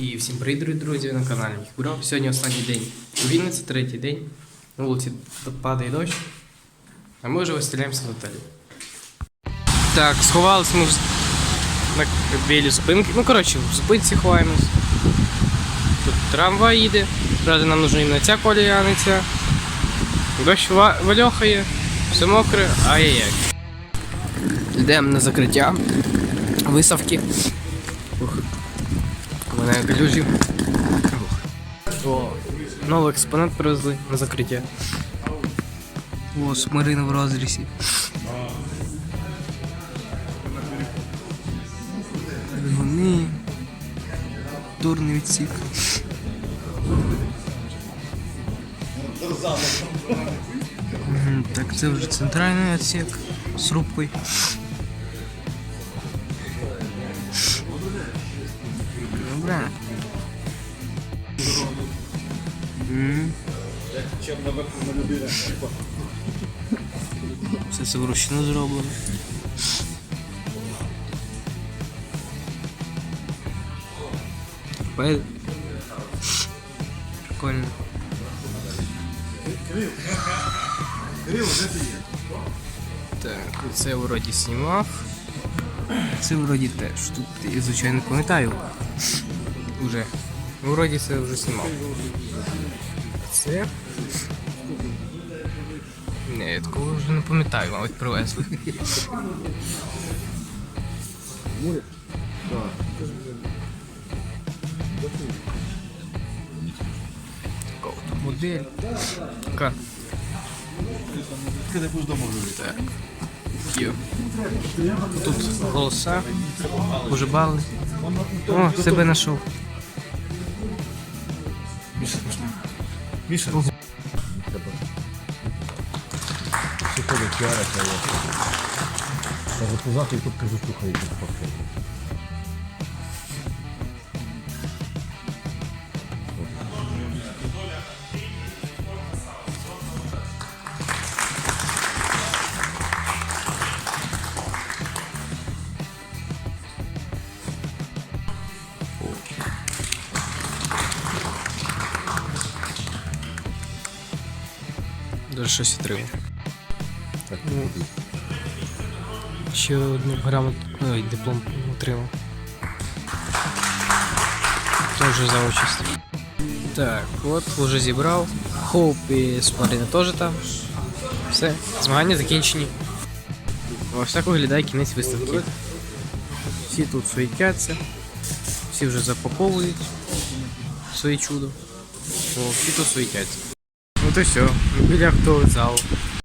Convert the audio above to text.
І всім привіт, друзі, на каналі Міхбро. Сьогодні останній день у Вінниці, третій день. На вулиці падає дощ. А ми вже виставляємося в готелі. Так, сховалися ми на білі зупинки. Ну, коротше, в зупинці ховаємось. Тут трамвай їде. Правда, нам нужна іменно ця колія, а не. Дощ ва- вальохає, все мокре, ай-яй-яй. Йдемо на закриття виставки. Мене калюжі. О, новий експонат привезли на закриття. О, смирина в розрізі. Двигуни. Турний відсік. Так, це вже центральний відсік з рубкою. М. Все це вручну зроблено. Прикольно. Так, це вроді знімав. Це вроді теж. Тут я звичайно пам'ятаю. Уже. Ну, Вроді це вже знімав. Це. Не, я такого вже не пам'ятаю, мабуть, привезли. Така от модель. Така. Ти будеш дома вже. Так. Тут голоса. Уже бали. О, себе знайшов. Міша. Приходить. Каже, позаду і тут кажу, слухай, тут фотки. Дуже щось отримав. Так, Ще одну грамоту, ой, диплом отримав. Теж за участь. Так, от вже зібрав. Хоуп і Смарина теж там. Все, змагання закінчені. Ось так виглядає кінець виставки. Всі тут суетяться, всі вже запаковують своє чудо. О, всі тут суетяться. Ну і все, біля актового залу.